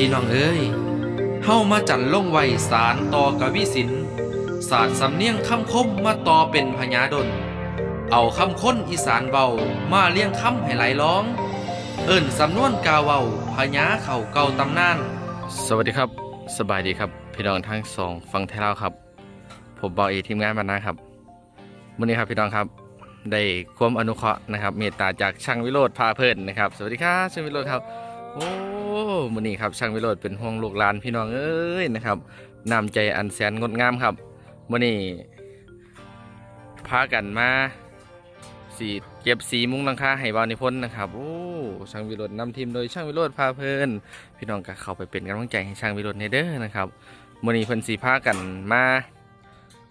พี่น้องเอ้ยเฮามาจันลงไว้สารต่อกวิสินศาสตร์สำเนียงคำคมมาต่อเป็นพญาดล เอาคำค้นอีสานเบามาเลี้ยงคำให้ไหลร้อง เอิ่นสำนวนกาเวาพญาเข่าเก่าตำนาน สวัสดีครับ สบายดีครับ พี่น้องทั้งสองฟังไทยลาครับ ผมบอเอทีมงานบรรณาครับวันนี้ครับพี่น้องครับ ได้ความอนุเคราะห์นะครับ เมตตาจากช่างวิโรธพาเพลินนะครับ สวัสดีครับช่างวิโรธครับ โอ้มื้อนี้ครับช่างวิโรธเป็นห่วงลูกหลานพี่น้องเอ้ยนะครับนำใจอันแสนงดงามครับมื้อนี้พากันมาสีเก็บสีมุ้งหลังคาให้บาวนิพนธ์นะครับโอ้ช่างวิโรธนำทีมโดยช่างวิโรธพาเพลินพี่น้องก็เข้าไปเป็นกำลังใจให้ช่างวิโรธในเด้อนะครับมื้อนี้เพิ่นสีพากันมา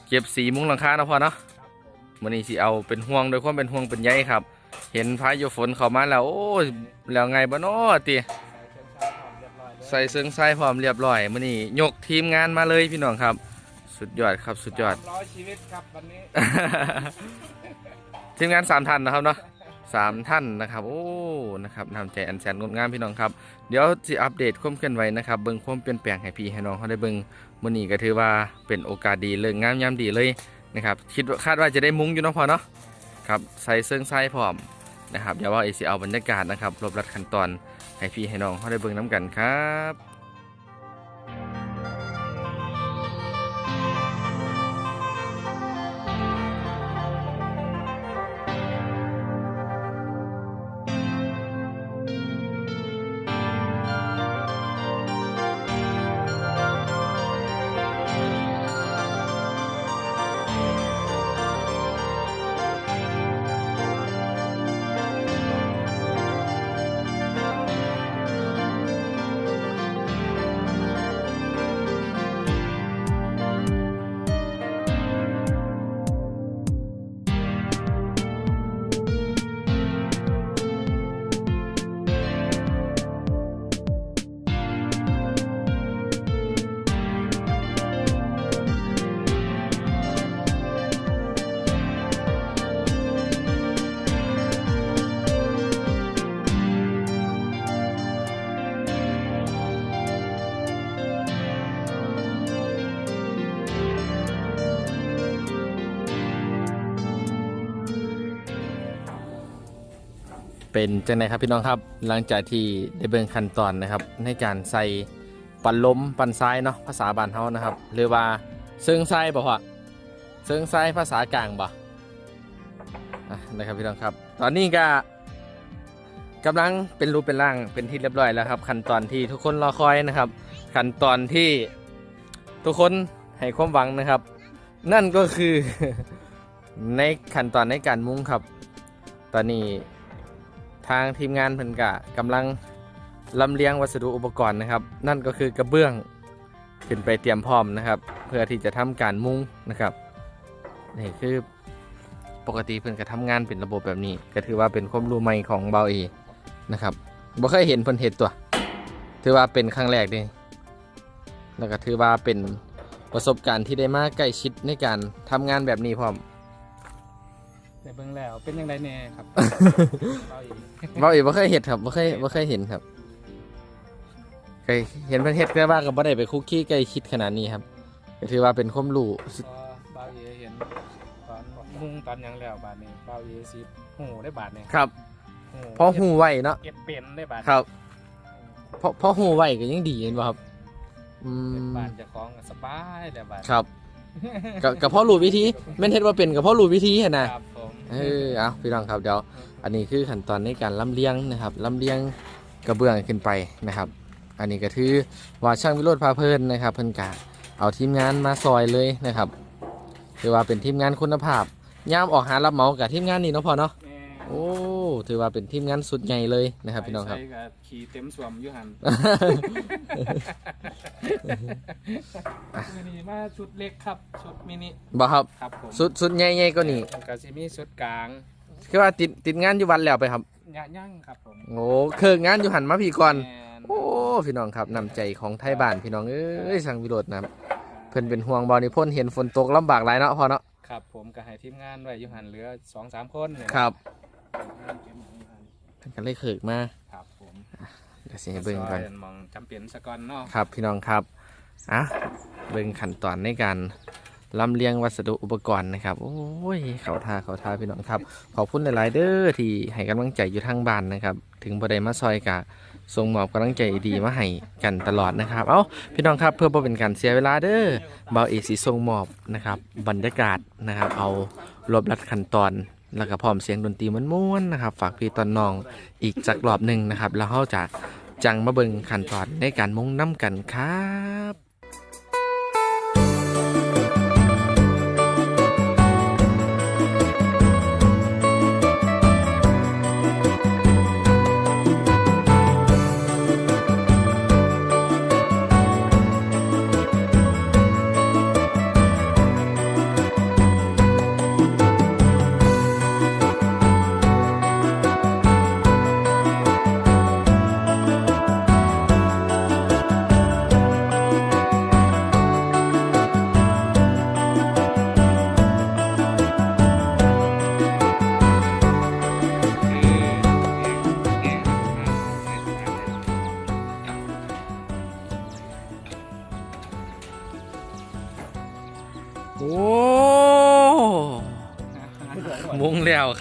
เก็บสีมุ้งหลังคาเนาะพ่อเนาะมื้อนี้สิเอาเป็นห่วงโดยความเป็นห่วงเป็นใยครับ เห็นพายุฝนเข้ามาแล้ว โอ้ยแล้วไงบ่เนาะติใส่เสื้อใส่พร้อมเรียบร้อยมื้อนี้ยกทีมงานมาเลยพี่น้องครับ สุดยอดครับสุดยอดร้อยชีวิตครับวันนี้ ทีมงานสามท่านนะครับเนาะสามท่านนะครับ โอ้นะครับนำใจอันแสนงดงามพี่น้องครับ เดี๋ยวสิอัปเดตความเคลื่อนไหวนะครับเบิ่งความเปลี่ยนแปลงให้พี่ให้น้องเขาได้เบิ่งมื้อนี้ก็ถือว่าเป็นโอกาสดีเลิกงามยามดีเลยนะครับคิดว่าคาดว่าจะได้มุ้งอยู่เนาะพอเนาะ ครับใส่เสื้อใส่พร้อมนะครับเดี๋ยวว่าเอซีเอาบรรยากาศนะครับรบรัดขั้นตอนให้พี่ให้น้องเขาได้เบิ่งน้ำกันครับ เป็นจังไดครับพี่น้องครับหลังจากที่ได้เบิ่งขั้นตอนนะครับ ในการใส่ปั่นล้มปั่นทรายเนาะภาษาบ้านเฮานะครับ หรือว่าเซิงทรายบ่พ่อเซิงทรายภาษากลางบ่ะนะครับพี่น้องครับ ตอนนี้ก็กำลังเป็นรูปเป็นร่างเป็นที่เรียบร้อยแล้วครับ ขั้นตอนที่ทุกคนรอคอยนะครับ ขั้นตอนที่ทุกคนให้ความหวังนะครับ นั่นก็คือในขั้นตอนในการมุ้งครับ ตอนนี้ ทางทีมงานเพิ่นกะกำลังลำเลียงวัสดุอุปกรณ์นะครับ นั่นก็คือกระเบื้องขึ้นไปเตรียมพร้อมนะครับ เพื่อที่จะทำการมุงนะครับนี่คือปกติเพิ่นก็ทำงานเป็นระบบแบบนี้ ก็ถือว่าเป็นความรู้ใหม่ของเบาเอนะครับบ่เคยเห็นเพิ่นเฮ็ดตัว ถือว่าเป็นครั้งแรกเด้แล้วก็ถือว่าเป็นประสบการณ์ที่ได้มาใกล้ชิดในการทำงานแบบนี้พร้อม แต่เบิ่งแล้วเป็นยังไงแน่ครับเอาอีกเบาเอบ่เคยเห็นครับบ่เคยบ่เคยเห็นครับเคยเห็นเพิ่นเฮ็ดแต่ว่าก็บ่ได้ไปคุกคีใกล้ชิดขนาดนี้ครับก็ถือว่าเป็นความรู้สุดพอบ่าวเอเห็นตอนมุงตอนหยังแล้วบาดนี้บ่าวเอสิหูได้บาดนี้ครับพอหูไว้เนาะเก็บเป็นได้บาดครับพอพอหูไว้ก็ยังดีเห็นบ่ครับอืเก็บมบ้านเจะคล้าของก็สบายแต่บาดครับก็ก็พอรู้วิธีแม่นเฮ็ดว่าเป็นก็พอรู้วิธีหั่นน่ะครับผม เออเอาพี่น้องครับเดี๋ยวอันนี้คือขั้นตอนในการลำเลียงนะครับลำเลียงกระเบื้องขึ้นไปนะครับ อันนี้ก็คือว่าช่างวิโรธพาเพลินนะครับ เพิ่นกะเอาทีมงานมาซอยเลยนะครับถือว่าเป็นทีมงานคุณภาพย่ามออกหารับเหมากับทีมงานนี่เนาะพอเนาะแม่โอ้ ถือว่าเป็นทีมงานสุดใหญ่เลยนะครับพี่น้องครับ ใส่กับขี่เต็มสวมอยู่หันมินิมาชุดเล็กครับ ชุดมินิ บ่ครับ ครับผมสุดสุดใหญ่ๆก็นี่กาซิมีชุดกลางคือว่าติดติดงานอยู่วันแล้วไปครับยะยั่งครับผมโอ้เคิงงานอยู่หันมาพี่ก่อน แม่นโอ้พี่น้องครับนำใจของไทยบ้านพี่น้องเอ้ยช่างวิโรจน์นะครับเพิ่นเป็นห่วงบอนิพ่นเห็นฝนตกลำบากหลายเนาะพอเนาะครับผมก็ให้ทีมงานไว้อยู่หันเหลือสองสามคนเนี่ยครับ เก็บอยู่หันเพิ่นก็เลยเขิกมาครับผมเดี๋ยวก็สิให้เบิ่งก่อน ซยมองจำเป็นสะก่อนเนาะครับพี่น้องครับ อะ เบิ่งขั้นตอนในการลำเลียงวัสดุอุปกรณ์นะครับ โอ้ย เขาท่าเขาท่าพี่น้องครับ ขอบคุณหลาย ๆ เด้อที่ให้กำลังใจอยู่ทางบ้านนะครับ ถึงบ่ได้มาซอยกะส่งมอบกำลังใจดีมาให้กันตลอดนะครับ เอ้า พี่น้องครับเพื่อบ่เป็นการเสียเวลาเด้อเบาเอกสิส่งมอบนะครับ บรรยากาศนะครับ เอารวบรัดขั้นตอน แล้วก็พร้อมเสียงดนตรีมันม้วนนะครับ ฝากพี่ตอนน้องอีกจักรอบหนึ่งนะครับ แล้วเขาจะจังมาเบิงขั้นตอนในการมุงน้ำกันครับ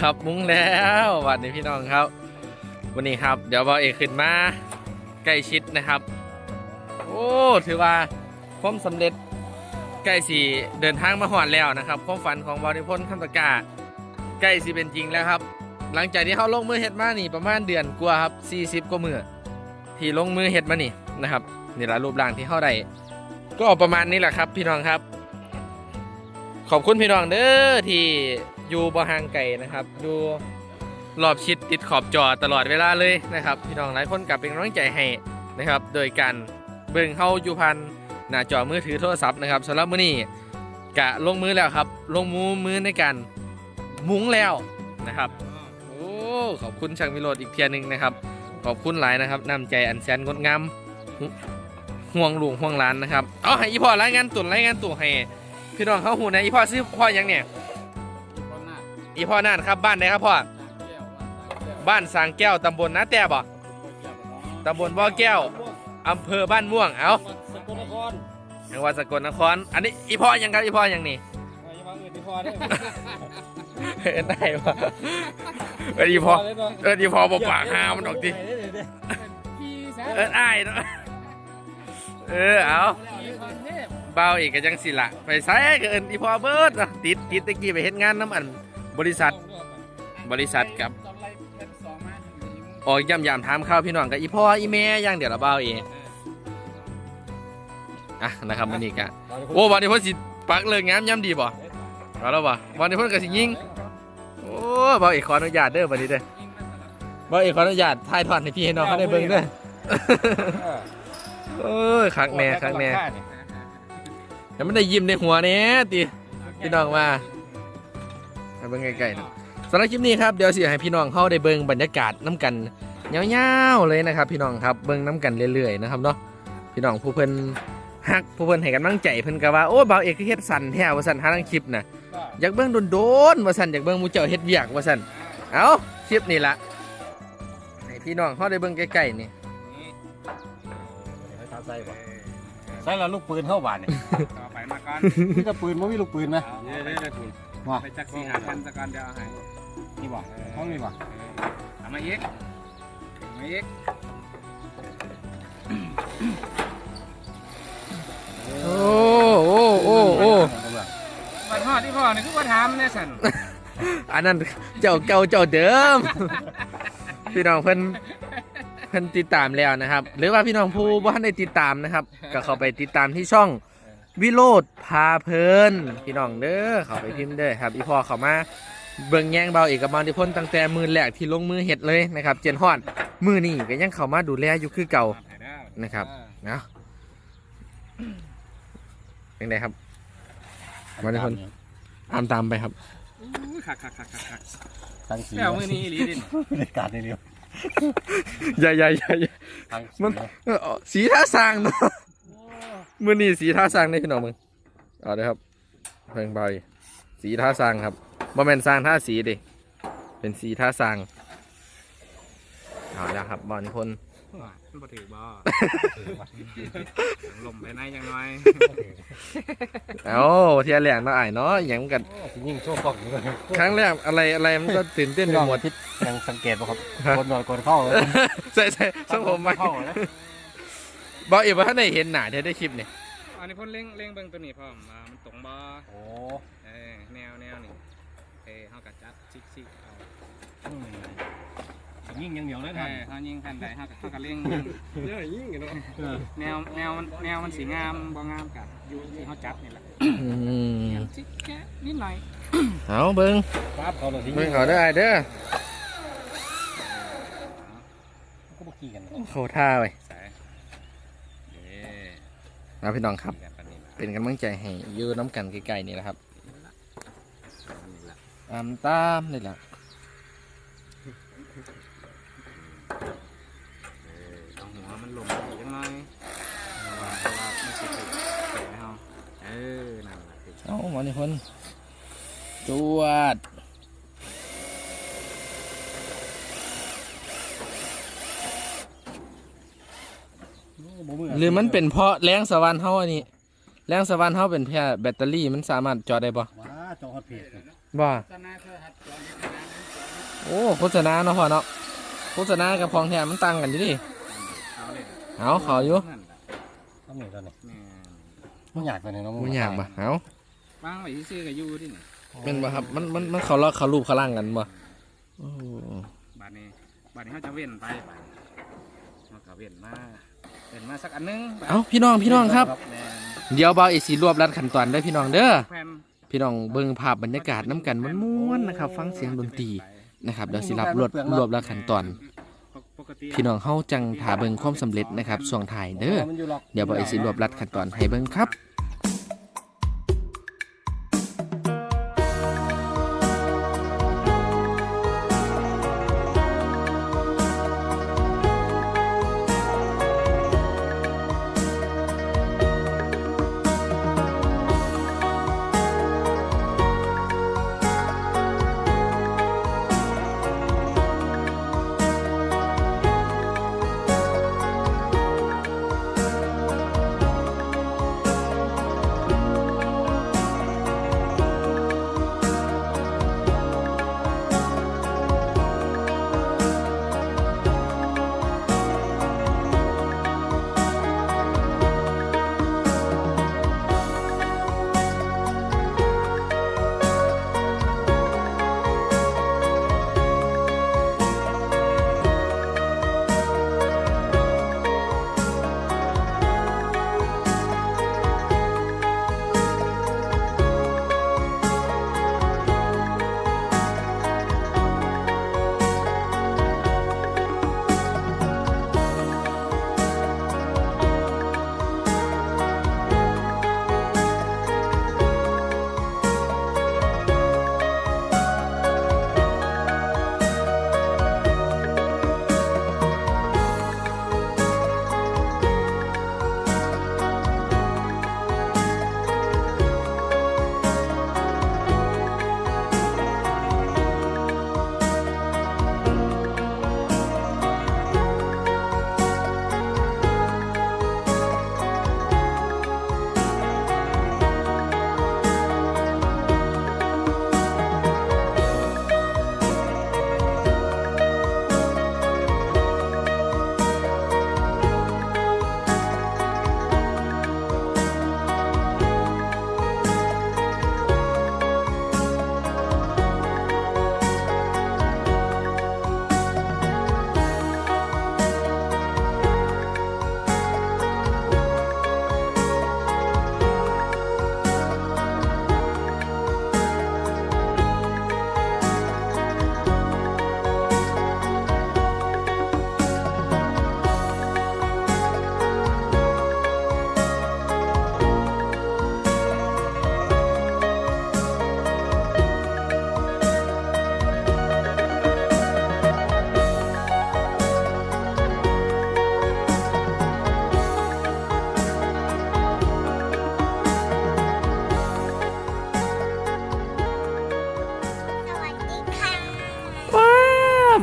ครับ มุ้งแล้ววันนี้พี่น้องครับ วันนี้ครับ เดี๋ยวบอเอกขึ้นมาใกล้ชิดนะครับ โอ้ถือว่าความสำเร็จใกล้สีเดินทางมาหอดแล้วนะครับความฝันของบริพลคำตะกาใกล้สีเป็นจริงแล้วครับ หลังจากที่เขาลงมือเฮ็ดมานี่ประมาณเดือนกว่าครับ 40กว่ามือที่ลงมือเฮ็ดมานี่นะครับนี่ละรูปร่างที่เขาได้ก็ประมาณนี้แหละครับ พี่น้องครับ ขอบคุณพี่น้องเด้อที่ อยู่บ่ห่างไกลนะครับอยู่รอบชิดติดขอบจอตลอดเวลาเลยนะครับพี่น้องหลายคนกลับเป็นกำลังใจให้นะครับ โดยการเบิ่งเข้าอยู่พันหน้าจอมือถือโทรศัพท์นะครับสำหรับมื้อนี้กะลงมือแล้วครับ ลงมือมือในการมุ้งแล้วนะครับโอ้ขอบคุณช่างวิโรดอีกเทียหนึงนะครับ ขอบคุณหลายนะครับน้ำใจอันแสนงดงามห่วงหลวงห่วงหลานนะครับเอาให้อีพ่อรายงานตุ่นรายงานตุ่ให้พี่น้องเขาหูนะอีพ่อซื้อพ่อยังเนี่ย อีพ่อน่านครับบ้านไหนครับพ่อแก้วแก้วบ้านสางแก้วตำบลนาแต่บ่ตำบลบ่อแก้วอำเภอบ้านม่วงเอ้าสกลนครจังหวัดสกลนคร อันนี้อีพ่อหยังครับอีพ่อหยังนี่ไม่ใช่ว่าอื่นที่พอได้เอ็นได้ปะเอ็นอีพ่อเอ็นอีพ่อบ่ปากหามันออกดิพี่แซ่เอ็นอ้ายเนาะเออเอาพี่กรุงเทพเบาอีกก็จังสิละไปไสก็เอิ้นอีพ่อเบิดเนาะติดติดตะกี้ไปเฮ็ดงานน้ำอัน บริษัท บริษัทกับ ตอนไล่เพชรสองมาออกย่ำยามถามข้าวพี่น้องกับอีพ่ออีแม่อย่างเดี๋ยวละเบาเองอะนะครับวันนี้กะโอ้วันนี้เพ่นสิปักเลิกงามย่ำดีบ่เอาแล้วบ่วันนี้เพ่นก็สิยิงโอ้เบาเอกขออนุญาตเด้อวันนี้เด้อเบาเอกขออนุญาตถ่ายทอดให้พี่ให้น้องเขาได้เบิ่งเด้อเอ้ยคักแน่คักแน่แต่มันได้ยิ้มในหัวแน่ติพี่น้องมา ให้เบิ่งใกล้ๆนะสำหรับคลิปนี้ครับเดี๋ยวสิให้พี่น้องเขาได้เบิ่งบรรยากาศน้ำกันยาวๆเลยนะครับ พี่น้องครับเบิ่งน้ำกันเรื่อยๆนะครับเนาะพี่น้องผู้เพิ่นฮักผู้เพิ่นให้กำลังใจเพิ่นก็ว่าโอ้บ่าวเอกคือเฮ็ดสั่นแท้ว่าสั่นหาทางคลิปน่ะอยากเบิ่งโดนๆว่าสั่นอยากเบิ่งหมู่เจ้าเฮ็ดเวียกว่าสั่นเอ้าคลิปนี่ล่ะให้พี่น้องเขาได้เบิ่งใกล้ๆนี่ใส่บ่ใส่แล้วลูกปืนเข้าบ้านนี่ต่อไปมาก่อนมีแต่ปืนบ่มีลูกปืนไหมเดี๋ย วเดี๋ยวเดี๋ยวว่าไปจักสี่หาพันสะก่อนเดี๋ยวเอาให้นี่บ่ห้องนี่บ่เอามาอีกเอามาอีกโอ้โอ้โอ้โอ้วันทอดที่พ่อนี่คือว่าถามเนี่ยสันอันนั้นเจ้าเก่าเจ้าเดิม พี่น้องเพิ่นเพิ่นติดตามแล้วนะครับ หรือว่าพี่น้องผู้บ่ทันได้ติดตามนะครับ ก็เข้าไปติดตามที่ช่อง วิโรธพาเพลินพี่น้องเด้อเข้าไปพิมพ์เด้อครับอีพอเข้ามาเบิ่งแย่งเบาเอกบาลที่พ้นตั้งแต่มือแรกที่ลงมือเฮ็ดเลยนะครับเจนฮอดมือนี่ก็ยังเข้ามาดูแลอยู่คือเก่านะครับเนาะเป็นไงครับมาทุกคนตามตามไปครับอุ้ยคักคักคักคักคักทั้งสีแก้วมือนี้อีหลีดินบรรยากาศในเดียวอย่าอย่าอย่าอย่าทั้งสีมันเออเอาสีท่าสร้างเนาะ มือนี่สีท่าสร้างได้พี่น้องมึงเอาเลยครับเพิ่งไปสีท่าสร้างครับบ่แม่นสร้างท่าสีดิเป็นสีท่าสร้างเอาแล้วครับบอลพลว่ามันบ่ถือบ่ลมไปไหนจังน้อยเอาเทียแรกเนาะอ้ายเนาะหยังกันโอ้สิยิ่งโชว์กล้องอยู่เลยครั้งแรกอะไรอะไรมันก็ตื่นเต้นไปหมดทิศยังสังเกตป่ะครับฮะคนนอนคนเข้าเลยใส่ใส่ส่งผมมาเข้านะ บอกอีกว่าถ้าได้เห็นหน้าเธอได้คลิปนี่อันนี้เพ่นเล่งเล่งเบิ่งตัวนี้พร้อมว่ามันตรงบ่โอ้เออแนวแนวนี่เออเฮาก็จัดซิกซิกเอาอืมสิยิ่งอยังเดียวเลยเอท่านอเฮายิงคันใดเฮาก็เฮาก็เล่งเนี่ยยิ่งเนาะแนวแนวมันแนวมันสีงามบ่งามกับอยู่ที่เฮาจับนี่แหละอืมซิกแค่นิดหน่อยเอาเบิ้งปั๊บเขาเลยสิเบิ้งเขาได้ออ้ายเด้อ ก็บ่ขี้กันเขาท่าไปใส่เด้ เอาพี่น้องครับกันปานนี้ล่ะเป็นกำลังใจให้อยืน้ำกันใกล้ๆนี่แหละครับนี่ล่ะตามตามนี่แหละเออเอาหัวมันลงไปจังหน่อยเพราะว่าเพราะว่ามันสิถูกเตะให้เฮาเออนั่นล่ะคือเอาหมอนี่คนจวด ห รือมันเป็นเพราะแรงสวรรค์เฮาอันนี้แรงสวรรค์เฮาเป็นแค่แบตเตอรี่มันสามารถจอดได้บ่ว้าจอฮอตเพจบ่ตอนหน้าเธอหัดจอนี่นะโอ้โฆษณาเนาะพ่อเนาะโฆษณากับของแท้มันต่างกันอยู่ดิเอาเลยเอาเขาอยู่นั่นล่ะทำนี่ตอนนี้แม่นไม่อยากไปเลยเนาะบ่อยากบ่เอาวางไว้ซื่อๆก็อยู่ที่นี่แม่นบ่ครับมันมันมันเขาเลาะเขารูปเขาล่างกันบ่โอ้บาดนี้บาดนี้เฮาจะเว้นไปบาดนี้เฮาก็เว้นมา เว้นมาสักอันหนึงบาดเอาพี่น้องพี่น้องครับแม่นเดี๋ยวเบาเอซีรวบรัดขั้นตอนเด้อพี่น้องเด้อแผ่นพี่น้องเบิ่งภาพบรรยากาศน้ำกันม้วนๆนะครับ ฟังเสียงดนตรีนะครับเดี๋ยวสิรับรวบรวบรัดขั้นตอนปกติพี่น้องเฮาจังถาเบิ่งความสำเร็จนะครับช่วงท้ายเด้อมันอยู่หรอกเดี๋ยวเบาเอซีรวบรัดขั้นตอนให้เบิ่งครับ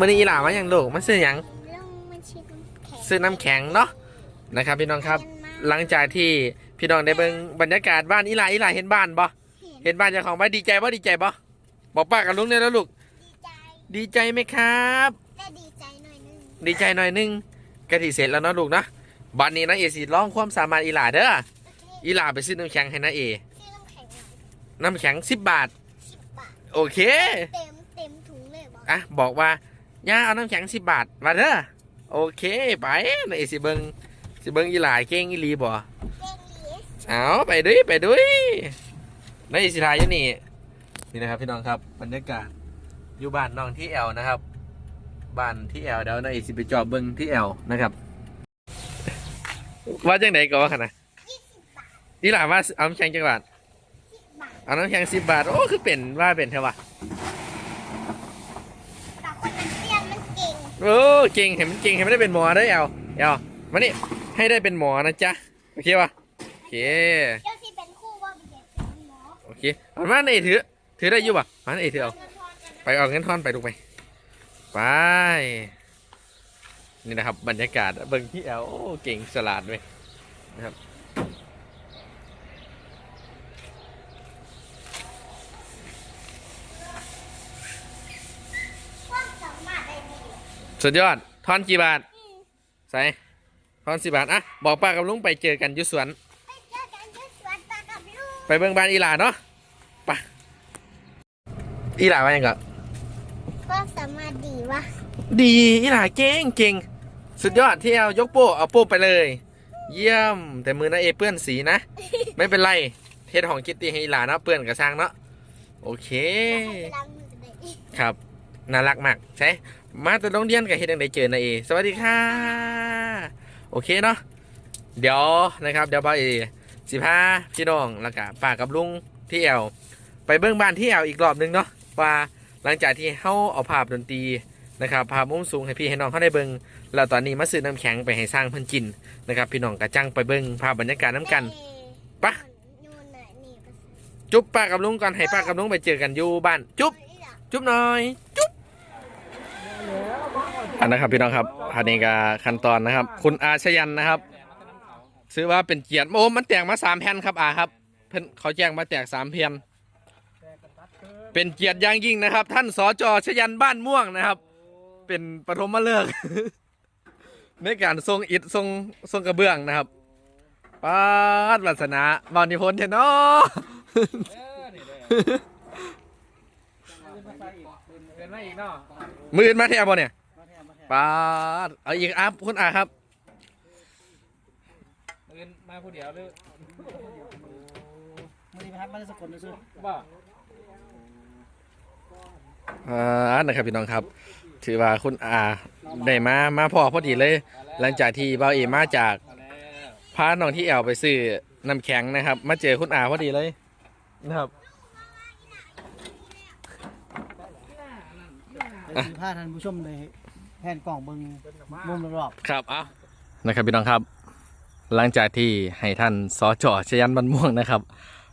มื้อนี้อีหลามาหยังลูกมันซื้อหยังลงมาชิมแขกซื้อน้ำแข็งเนาะนะครับ พี่น้องครับ หลังจากที่พี่น้องได้เบิ่งบรรยากาศบ้านอีหลาอีหลาเห็นบ้านบ่เห็นเห็นบ้านเจ้าของบ้านดีใจบ่ดีใจบ่บอกป้ากับลุงเนี่ยแล้วลูกดีใจดีใจไหมครับแต่ดีใจหน่อยนึงดีใจหน่อยนึงกะทิเสร็จแล้วเนาะลูกนะบันนี้นะเอสิร้องความสามารถอีหลาเด้อโอเคอีหลาไปซื้อน้ำแข็งให้นะเอซื้อน้ำแข็งหน่อยน้ำแข็งสิบบาทสิบบาทโอเค เต็มเต็มถุงเลยบอกอะบอกว่า ย่าเอาน้ำแข็งสิบบาทมาเด้อโอเคไปนะเอสิเบิงสิเบิงอีหลาเก่งอีหลีบ่เก่งดีเอาไปด้วยไปด้วยในอิสิทายอยู่นี่นี่นะครับพี่น้องครับบรรยากาศอยู่บ้านน้องที่แอลนะครับบ้านที่แอลเดี๋ยวในอิสิไปจอบเบิ้งที่แอลนะครับว่าจังไหนก็ว่าขนาดยี่สิบบาทนี่หลานว่าเอาน้ำแข็งจังหวัดสิบบาทเอาน้ำแข็งสิบบาทโอ้คือเป็นว่าเป็นเท่าไหร่ แต่คนมันเรียนมัน เก่งโอ้เก่งเห็นมันเก่งเห็นไมันได้เป็นหมอได้อแอลแอลมานี่ให้ได้เป็นหมอนะจ๊ะโอเคป่ะโอเคเจ้าสิเป็นคู่ว่าเป็นเด็กเป็นหมอโอเคเอามาในเอถือถือได้อยู่ป่ะมาในเอถือเอาไปเอาเงินทอนไปดูไปไปนี่นะครับบรรยากาศเบิ่งที่แอลโอ้เก่งฉลาดเว้ยนะครับ ความสามารถได้ดี สุดยอดทอนกี่บาทใส่ทอนสิบาทอะบอกป้ากับลุงไปเจอกันอยุสวน ไปเจอกันที่สวนตากับลูกไปเบิ่งบ้านอีหลาเนาะไปอีหลาว่ายังไงความสามารถดีวะดีอีหลาเก่งเก่งสุดยอดที่เอายกโป้เอาโป้ไปเลย เยี่ยมแต่มือนะเอเปื้อนสีนะ ไม่เป็นไรเทศของคิตตี้ให้อีหลาเนาะเปื้อนกระช่างเนาะโอเคไปล้างมือกันได้อีกครับ น่ารักมากใช่ มาแต่โรงเรียนกับเฮ็ดยังไดเจอนะเอ สวัสดีค่ะ โอเคเนาะ เดี๋ยวนะครับ เดี๋ยวบาเอสิพาพี่น้องแล้วก็ป้ากับลุงที่แอลไปเบิ้งบ้านที่แอลอีกรอบหนึงเนาะว่าหลังจากที่เฮาเอาภาพดนตรีนะครับภาพมุมสูงให้พี่ให้น้องเขาได้เบิ้งแล้วตอนนี้มาซื้อน้ำแข็งไปให้สร้างเพิ่นกินนะครับ พี่น้องกระจังไปเบิ้งภาพบรรยากาศน้ำกันปะจุ๊บป้ากับลุงก่อนให้ป้ากับลุงไปเจอกันอยู่บ้าน จุ๊บจุ๊บหน่อย อันนะครับพี่น้องครับอันนี้ก็ขั้นตอนนะครับ คุณอาชยันนะครับ ซื้อว่าเป็นเกียรติโอ้มันแตกมาสามแผ่นครับอาครับ เพิ่นเขาแจ้งมาแตกสามแผ่นเป็นเกียรติอย่างยิ่งนะครับ ท่านสจชยันบ้านม่วงนะครับ เป็นปฐมฤกษ์ในการทรงอิฐทรงทรงกระเบื้องนะครับป้าดวัสนาบานิพนธ์เทนอเดินมาอีกเนาะ มืออนมาแทบบอเนี่ยป้าดเอาอีกอัพคุณอาครับเดินมาผู้เดียวหรือมันนี่พัดมันสกลด้วยซื้อบ่อ่านะครับพี่น้องครับ ถือว่าคุณอาได้มามาพอพอดีเลย หลังจากที่เบาเอมาจากมาแล้วพาน้องที่แอลไปซื้อน้ำแข็งนะครับ มาเจอคุณอาพอดีเลยนะครับ เดี๋ยวสิพาท่านผู้ชมเลยแผนกล่องเบิ่งมุมรอบครับเอานะครับพี่น้องครับ หลังจากที่ให้ท่านสจชยันบันม่วงนะครับ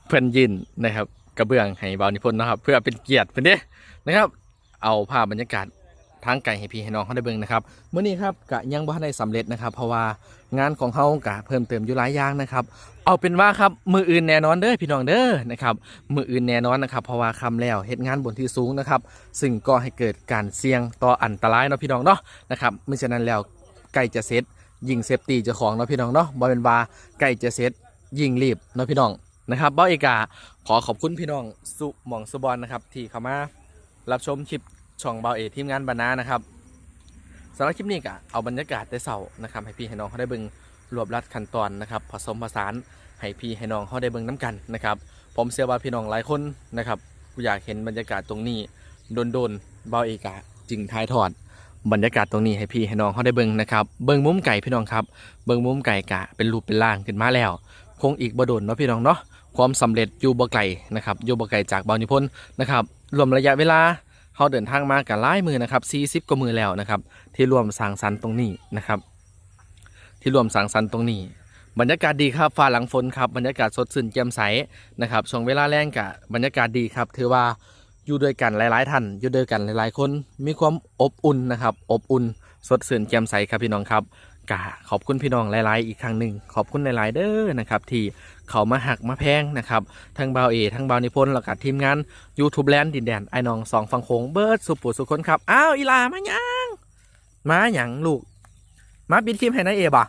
เพื่อนยินนะครับ กระเบื้องให้เบานิพนธ์นะครับ เพื่อเป็นเกียรติเป็นเด้นะครับ เอาภาพบรรยากาศ ทางไก่ให้พี่ให้น้องเขาได้เบิ่งนะครับเมื่อนี้ครับกะยังบ่ทันได้สำเร็จนะครับ เพราะว่างานของเขากะเพิ่มเติมอยู่หลายอย่างนะครับ เอาเป็นว่าครับมืออื่นแน่นอนเด้อพี่น้องเด้อนะครับมืออื่นแน่นอนนะครับ เพราะว่าคำแล้วเฮ็ดงานบนที่สูงนะครับ ซึ่งก็ให้เกิดการเสี่ยงต่ออันตรายเนาะพี่น้องเนาะนะครับไม่ฉะนั้นแล้วใกล้จะเสร็จยิงเซฟตี้เจ้าของเนาะพี่น้องเนาะบ่เป็นว่าใกล้จะเสร็จยิงรีบเนาะพี่น้องนะครับเบ้าเอกาขอขอบคุณพี่น้องสุหมองสุบอลนะครับที่เข้ามารับชมคลิป ช่องเบาเอทีมงานบรรณานะครับสำหรับคลิปนี้ก็เอาบรรยากาศได้เสาร์นะครับให้พี่ให้น้องเขาได้เบิ่งรวบรัดขั้นตอนนะครับ ผสมผสานให้พี่ให้น้องเขาได้เบิ่งน้ำกันนะครับ ผมเชื่อว่าพี่น้องหลายคนนะครับอยากเห็นบรรยากาศตรงนี้โดนๆเบาเอกาจึงท้ายทอดบรรยากาศตรงนี้ให้พี่ให้น้องเขาได้เบิ่งนะครับเบิ่งมุมไก่พี่น้องครับเบิ่งมุมไก่กะเป็นรูปเป็นร่างขึ้นมาแล้ว คงอีกบ่โดนเนาะพี่น้องเนาะความสำเร็จอยู่บ่ไกลนะครับอยู่บ่ไกลจากเบานิพนธ์นะครับรวมระยะเวลา เขาเดินทางมากับหลายมือนะครับ40กว่ามือแล้วนะครับ ที่รวมสร้างสรรค์ตรงนี้นะครับ ที่รวมสร้างสรรค์ตรงนี้ บรรยากาศดีครับฟ้าหลังฝนครับบรรยากาศสดชื่นแจ่มใสนะครับช่วงเวลาแรงกะบรรยากาศดีครับถือว่าอยู่ด้วยกันหลาย ๆ ท่านอยู่ด้วยกันหลาย ๆ คน มีความอบอุ่นนะครับ อบอุ่น สดชื่นแจ่มใสครับพี่น้องครับ กะขอบคุณพี่น้องหลายๆ อีกครั้งหนึ่งขอบคุณหลายๆเด้อนะครับที่เขามาหักมาแพงนะครับทั้งเบาเอทั้งเบานิพนธ์แล้วก็ทีมงาน YouTube แลนด์ดินแดนไอ้น้องสองฟังโขงเบิร์ดสุปุสุคนครับอ้าวอีหลามาหยังมาหยังลูก มาปิดคลิปให้นายเอบ่ะ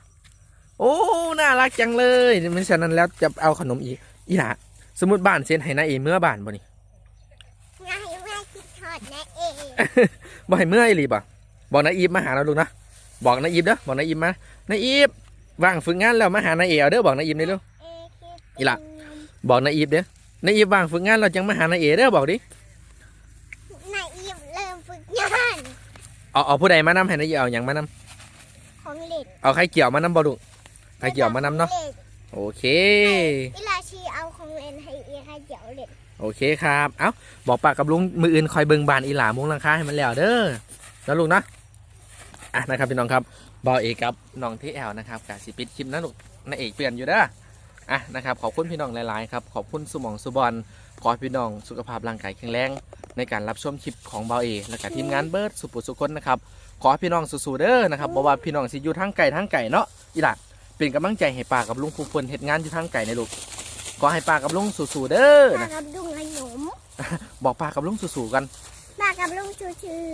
โอ้น่ารักจังเลยมันฉะนั้นแล้วจะเอาขนมอีกอีหลาสมมติบ้านเซ็นให้นายเอเมื่อบ้านบ่นี่ง่ายมากคิดทอดนะเองบ่ให้เมื่ออีหลีบ่บอกนายอีฟมาหาเราลูกนะ บอกนายอีฟเด้อบอกนายอีฟมานายอีฟว่างฝึกงานแล้วมาหานายเอเอาเด้อบอกนายอีฟนี่ลูกเอคิดอีหละบอกนายอีฟเด้อนายอีฟว่างฝึกงานเราจังมาหานายเอเด้อบอกดินายอีฟเริ่มฝึกงานเอาเอาผู้ใดมานำให้นายอีฟเอาหยังมานำของเล่นเอาใครเกี่ยวมานำบ่ลูกใครเกี่ยวมานำเนาะของล่โอเคเวลาชีเอาของเล่นให้เอใครเกี่ยวเล่นโอเคครับ เอ้า บอกปากกับลุงมืออื่นคอยเบิงบานอีหลามุงหลังคาให้มันแล้วเด้อแล้วลุงนะ อะนะครับพี่น้องครับบอเอกครับน้องที่แอลนะครับกาสิปิดคลิปนะลูกนายเอกเปลี่ยนอยู่เด้ออะนะครับขอบคุณพี่น้องหลายๆครับขอบคุณสมองสุบอลขอให้พี่น้องสุขภาพร่างกายแข็งแรงในการรับชมคลิปของเบาเอและกับทีมงานเบิร์ดสุปุสุคนนะครับขอให้พี่น้องสู้ๆเด้อนะครับบอกว่าพี่น้องสิอยู่ทางไก่ทางไก่เนาะอีหล่ะเป็นกำลังใจให้ป้ากับลุงครูเพิ่นเฮ็ดงานอยู่ทางไก่ในลูกขอให้ป้ากับลุงสู้ๆเด้อมานะกับลุงขนมบอกป้ากับลุงสู้ๆกันมา กับลุงชูชื่อ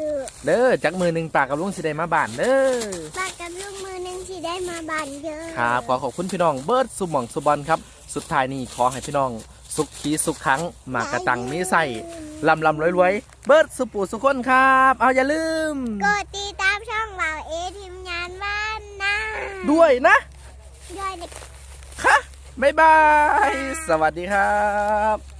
เด้อจักมือหนึ่งป้ากับลุงสิได้มาบ้านเด้อมากับลุงมือหนึ่งที่ได้มาบานเยอะครับขอขอบคุณพี่น้องเบิร์ดสุหมองสุบอลครับ สุดท้ายนี้ขอให้พี่น้อง สุขขีสุขครั้งมากระตังมีใส่ลำลำรวยรวยๆเบิร์ดสุปูสุขคนครับ เอาอย่าลืม กดติดตามช่องเราเอทีมงานบ้านนะด้วยนะด้วยนะค่ะบ๊ายบาย สวัสดีครับ